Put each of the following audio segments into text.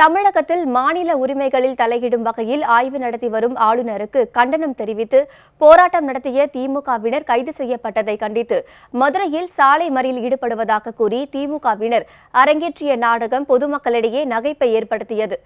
தமிழகத்தில் மாநில உரிமைகளில் தலையிடும் வகையில் ஆய்வு நடத்தி வரும் ஆளுநருக்கு கண்டனம் தெரிவித்து போராட்டம் நடத்திய திமுகவினர் கைது செய்யப்பட்டதை கண்டித்து மதுரையில் சாலை மறியல் ஈடுபடுவதாக கூறி திமுகவினர் அரங்கேற்றிய நாடகம் பொதுமக்களிடையே நகைப்பை ஏற்படுத்தியது.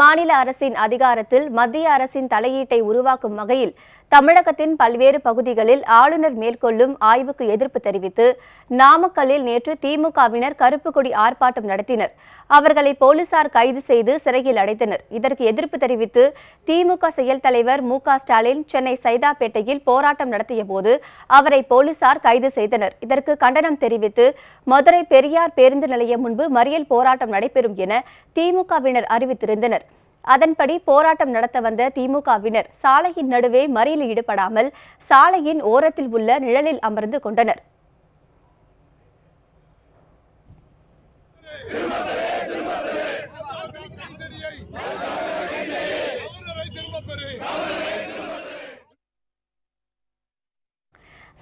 மாநில அரசின் அதிகாரத்தில் மத்திய அரசின் தலையீட்டை உருவாக்கும் வகையில் தமிழகத்தின் பல்வேறு பகுதிகளில் ஆளுநர் மேற்கொள்ளும் ஆய்வுக்கு எதிர்ப்பு தெரிவித்து நாமக்கல்லில் நேற்று திமுகவினர் கருப்பு கொடி ஆர்ப்பாட்டம் நடத்தினர். அவர்களை போலீசார் கைது செய்து சிறையில் அடைத்தனர். இதற்கு எதிர்ப்பு தெரிவித்து திமுக செயல் தலைவர் மு க ஸ்டாலின் சென்னை சைதாப்பேட்டையில் போராட்டம் நடத்திய போது அவரை போலீசார் கைது செய்தனர். இதற்கு கண்டனம் தெரிவித்து மதுரை பெரியார் பேருந்து நிலையம் முன்பு மறியல் போராட்டம் நடைபெறும் என திமுகவினர் அறிவித்திருந்தனர். அதன்படி போராட்டம் நடத்த வந்த திமுகவினர் சாலையின் நடுவே மறியலில் ஈடுபடாமல் சாலையின் ஓரத்தில் உள்ள நிழலில் அமர்ந்து கொண்டனர்.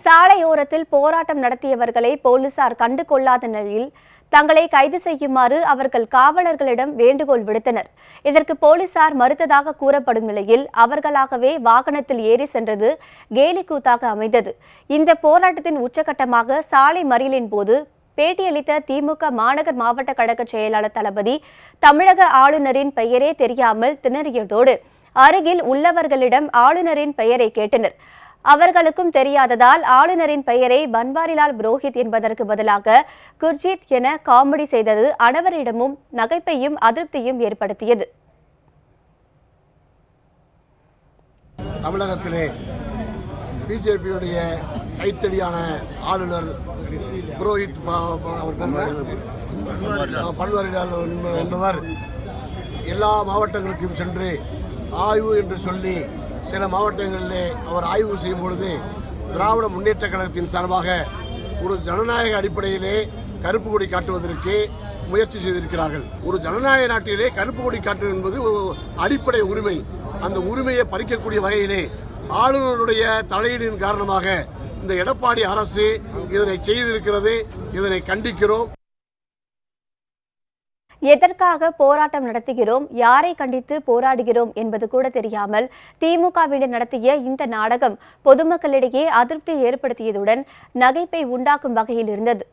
சாலையோரத்தில் போராட்டம் நடத்தியவர்களை போலீசார் கண்டு கொள்ளாத நிலையில் தங்களை கைது செய்யுமாறு அவர்கள் காவலர்களிடம் வேண்டுகோள் விடுத்தனர். இதற்கு போலீசார் மறுத்ததாக கூறப்படும் நிலையில் அவர்களாகவே வாகனத்தில் ஏறி சென்றது கேலிக்கூத்தாக அமைந்தது. இந்த போராட்டத்தின் உச்சகட்டமாக சாலை மறியலின் போது பேட்டியளித்த திமுக மாநகர் மாவட்ட கழக செயலாளர் தளபதி தமிழக ஆளுநரின் பெயரே தெரியாமல் திணறியதோடு அருகில் உள்ளவர்களிடம் ஆளுநரின் பெயரை கேட்டனர். அவர்களுக்கும் தெரியாததால் ஆளுநரின் பெயரை பன்வாரிலால் புரோஹித் என்பதற்கு பதிலாக குர்ஜித் என காமெடி செய்தது அனைவரிடமும் நகைப்பையும் அதிருப்தியும் ஏற்படுத்தியது. தமிழகத்திலே பிஜேபியுடைய கைத்தடியான ஆளுநர் புரோஹித் பன்வாரிலால் என்பவர் எல்லா மாவட்டங்களுக்கும் சென்று ஆய்வு என்று சொல்லி சில மாவட்டங்களிலே அவர் ஆய்வு செய்யும் பொழுது திராவிட முன்னேற்ற கழகத்தின் சார்பாக ஒரு ஜனநாயக அடிப்படையிலே கருப்பு கொடி காட்டுவதற்கு முயற்சி செய்திருக்கிறார்கள். ஒரு ஜனநாயக நாட்டிலே கருப்பு கொடி காட்டுவது என்பது ஒரு அடிப்படை உரிமை. அந்த உரிமையை பறிக்கக்கூடிய வகையிலே ஆளுநருடைய தலையீடின் காரணமாக இந்த எடப்பாடி அரசு இதனை செய்திருக்கிறது இதனை கண்டிக்கிறோம். எதற்காக போராட்டம் நடத்துகிறோம்? யாரை கண்டித்து போராடுகிறோம் என்பது கூட தெரியாமல் திமுகவினர் நடத்திய இந்த நாடகம் பொதுமக்களிடையே அதிருப்தி ஏற்படுத்தியதுடன் நகைப்பை உண்டாக்கும் வகையில் இருந்தது.